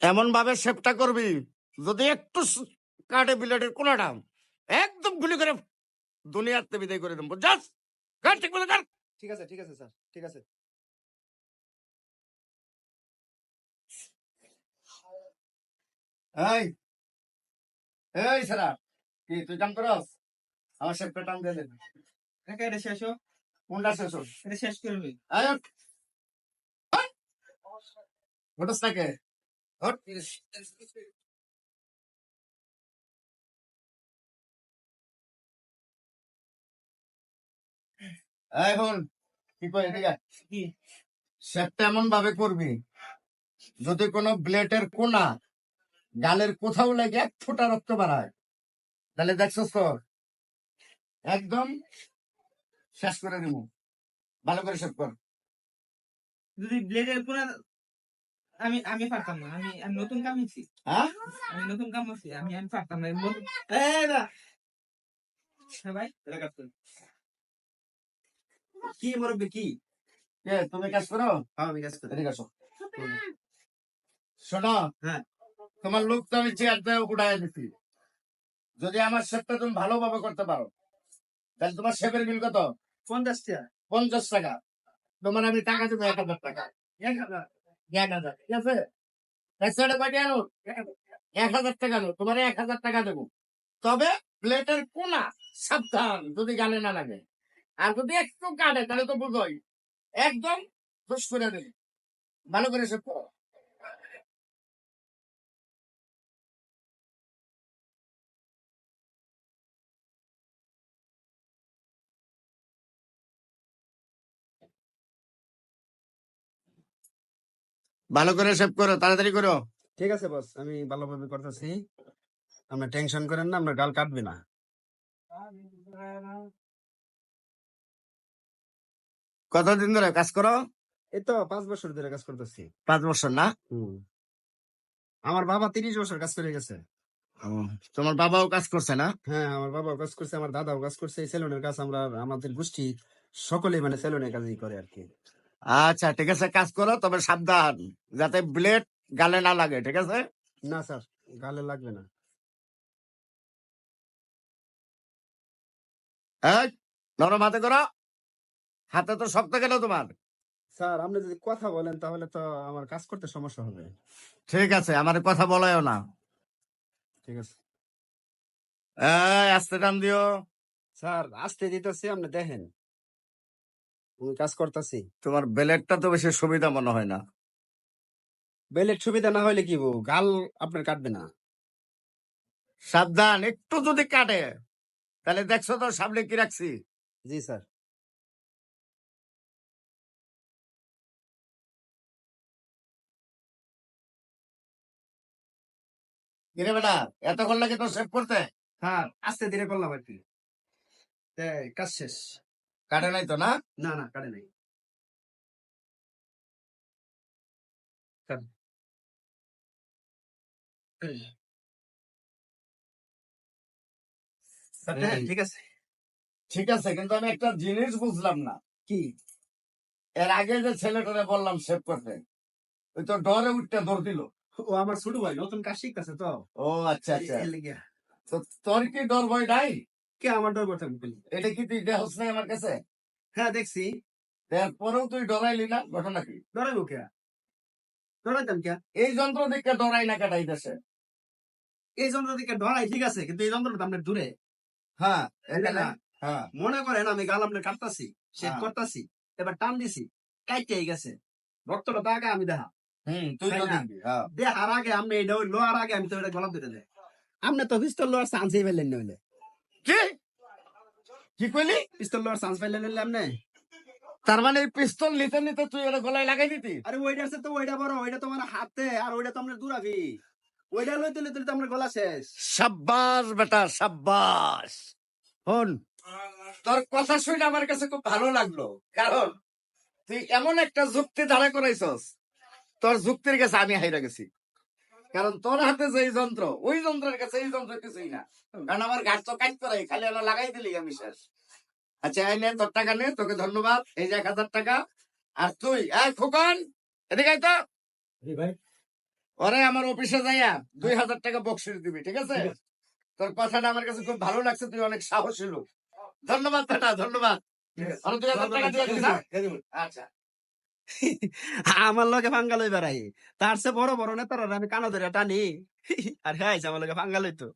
এমন ভাবে শেপটা করবি যদি একটু কাটে বিলেটের কোনাটা একদম গুলি করে দুনিয়াতে বিদায় করে দেবো। জাস ঠিক বলে ঠিক আছে ঠিক আছে স্যার ঠিক আছে। এই এই সারা কি তুই কাম করস? আমার শেপটা টান দিয়ে দে। কাকা এটা শেষ হোক কোনটা শেষ হোক? এটা শেষ করবি। আয় ওঠ। ওঠ। ওঠস না কে? ওঠ। কি কই এদিকে আয়। কি শেপটা এমন ভাবে করবি যদি কোনো ব্লেডের কোনা গালের কোথাও লাগে, এক ফোঁটা রক্ত বাড়ায় তাহলে দেখছস তো, একদম শেষ করে দিব ভালো করে শেপ কর যদি ব্লেডের পুরো আমি আমি পারতাম না আমি আমি নতুন কাম হ্যাঁ? আমি নতুন আমি আমি পারতাম না করি। কি মরবে কি? তুমি কাজ করো? হ্যাঁ আমি কাজ করি। এদিকে আসো। শোনো হ্যাঁ। তোমার লোক তো আমি চেয়ার দিয়ে উঠাই দিচ্ছি যদি আমার শেপটা তুমি ভালোভাবে করতে পারো তাহলে তোমার শেপের বিল কত? পঞ্চাশ টাকা। পঞ্চাশ টাকা। তোমার আমি টাকা দেবো এক হাজার টাকা। এক হাজার। এক হাজার ঠিক আছে? এক হাজার টাকা আনো তোমার এক হাজার টাকা দেবো। তবে প্লেটের কোনা সাবধান, যদি গানে না লাগে। আর যদি একটু কাটে তাহলে তো বুঝোই, একদম ভালো করে সব ভালো করে সেভ করো তাড়াতাড়ি করো। ঠিক আছে বস আমি ভালোভাবে করতেছি। আপনার টেনশন করেন না আপনার গাল কাটবে না। কতদিন ধরে কাজ করো? এই তো পাঁচ বছর ধরে কাজ করতেছি। পাঁচ বছর না। আমার বাবা তিরিশ বছর কাজ করে গেছে। তোমার বাবাও কাজ করছে না? হ্যাঁ আমার বাবাও কাজ করছে আমার দাদাও কাজ করছে। এই সেলুনের কাজ আমরা আমাদের গোষ্ঠী সকলেই মানে সেলুনের কাজই করে আর কি। আচ্ছা ঠিক আছে কাজ করো তবে সাবধান যাতে ব্লেড গালে না লাগে ঠিক আছে? না স্যার গালে লাগবে না। নরম হাতে করো। হাতে তো শক্ত গেল তোমার? স্যার আপনি যদি কথা বলেন তাহলে তো আমার কাজ করতে সমস্যা হবে। ঠিক আছে আমার কথা বলায়ও না। ঠিক আছে। আস্তে টান দিও। স্যার আসতে দিতেছি আপনি দেখেন। আমি কাজ করতেছি। তোমার ব্লেডটা তো বেশি সুবিধা মনে হয় না। বেলের সুবিধা না হলে কি বউ? গাল আপনার কাটবে না। সাবধান একটু যদি কাটে তাহলে দেখছ তো সামনে কি রাখছি। জি স্যার। কিরে বেটা এতক্ষণ লাগে তো সেভ করতে? হ্যাঁ আস্তে ধীরে করলাম আর কি। কাজ শেষ। কাটে নাই তো না? না না কাটে নাই। হ্যাঁ। ঠিক আছে। ঠিক আছে কিন্তু আমি একটা জিনিস বুঝলাম না। কি? এর আগে যে ছেলেটারে বললাম সেভ করতে ওই তো ডরে উঠতে দৌড় দিল। ও আমার ছোট ভাই নতুন কাজ শিখতেছে তো। ও আচ্ছা আচ্ছা। তো তোর কি ডর ভয় নাই? কে আমার ডর এটা কি তুই দেহস নাই আমার কাছে? হ্যাঁ দেখছি। তারপরেও তুই ডরাইলি না ঘটনা কি? ডরাইবো কে? ডরাইতাম কে? এই যন্ত্র দিকে ডরাই না কাটাই দেশে। এই যন্ত্র থেকে ডরাই ঠিক আছে কিন্তু এই যন্ত্রটা দূরে। হ্যাঁ হ্যাঁ। মনে করেন আমি গাল আপনার কাটতাছি শেষ হ্যাঁ। করতাছি এবার টান দিছি কাইতে গেছে। রক্তটা তো আগে আমি দেখা। হুম তুই তো দেখবি হ্যাঁ। দেখার আগে আমি এটা ওই লোয়ার আগে আমি তো এটা গলা দিতে দেয় আপনি তো পিস্তল লোয়ার চান্সই পেলেন না হইলে। কি কি কইলি? পিস্তল লোয়ার চান্স পাইলেন হইলে আপনি তার মানে এই পিস্তল নিতে নিতে তুই এটা গলায় লাগাই দিতি? আরে ওইটা আছে তো ওইটা বড় ওইটা তোমার হাতে আর ওইটা তো আপনার দূরাবি। ওইটা লইতে লইতে তো আপনার গলা শেষ। সাব্বাস বেটা সাব্বাস। হন তোর কথা শুনে আমার কাছে খুব ভালো লাগল। কারণ তুই এমন একটা যুক্তি দাঁড়া করাইছস তোর যুক্তির কাছে আমি হাইরা গেছি। কারণ তোর হাতে যে যন্ত্র ওই যন্ত্রের কাছে এই যন্ত্র কিছুই না। কারণ আমার ঘাট তো কাজ করাই খালি ওরা লাগাই দিলি আমি শেষ। আচ্ছা এই নে তোর টাকা নে তোকে ধন্যবাদ। এই যে এক হাজার টাকা। আর তুই এই খোকন এদিকে তো। ভাই। ওরে আমার অফিসে যাইয়া দুই হাজার টাকা বকশিস দিবি ঠিক আছে? তোর কথাটা আমার কাছে খুব ভালো লাগছে তুই অনেক সাহসী লোক। ধন্যবাদ বেটা ধন্যবাদ। আরও দুই হাজার টাকা দিয়ে দিস, হ্যাঁ? আচ্ছা। আমার লগে ফাঙ্গালই বেড়াই তার সে বড় বড় নেতারা আমি কানা ধরে টানি। আর হ্যাঁ আমার লগে ফাঙ্গালই তো